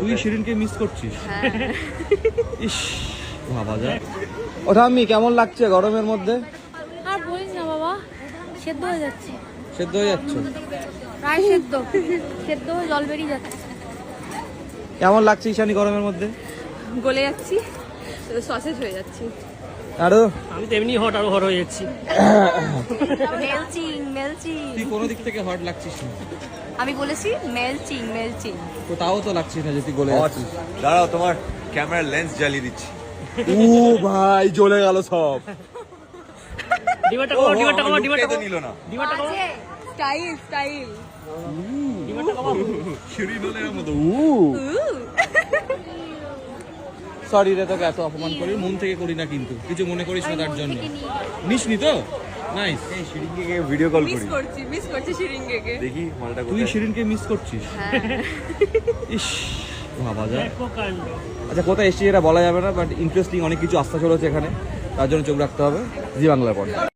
তুই শিরিনকে মিস করছিস? হ্যাঁ। ইস ভাবা যায় ওটা আমি কেমন লাগছে গরমের মধ্যে? আর বলিস না বাবা সেদ্ধ হয়ে যাচ্ছে। সেদ্ধ হয়ে যাচ্ছে? প্রায় সেদ্ধ। সেদ্ধ হয়ে জল বেরিয়ে যাচ্ছে। কেমন লাগছে ঈশানি গরমের মধ্যে? গলে যাচ্ছি সসেজ হয়ে যাচ্ছি। আরও? আমি তো এমনি হট আরও হট হয়ে যাচ্ছি। মেলচিং মেলচিং তুই কোনো দিক থেকে হট লাগছিস না। আমি বলেছি মেলচিং মেলচিং তো তাও তো লাগছিস না যে তুই গলে যাচ্ছিস। দাঁড়াও তোমার ক্যামেরার লেন্স জ্বালিয়ে দিচ্ছি। ও ভাই জ্বলে গেল সব। ডিমারটা কমাও ডিমারটা কমাও ডিমারটা তো কমাও নিল না। ডিমারটা কমাও। স্টাইল স্টাইল ডিমারটা কমাও। সরি রে তোকে এত অপমান করি মন থেকে করি না কিন্তু। কিছু মনে করিস না তার জন্য। মিস নি তো? নাইস এই শিরিনকে ভিডিও কল করি। করছি মিস করছি শিরিঙ্গেকে দেখি মালটা তুই শিরিনকে মিস করছিস? ইস ভাবা যায় আচ্ছা কোথায় এসছি এটা বলা যাবে না বাট ইন্টারেস্টিং অনেক কিছু আস্থা চলেছে এখানে। তার জন্য চোখ রাখতে হবে। জি বাংলা পড়ে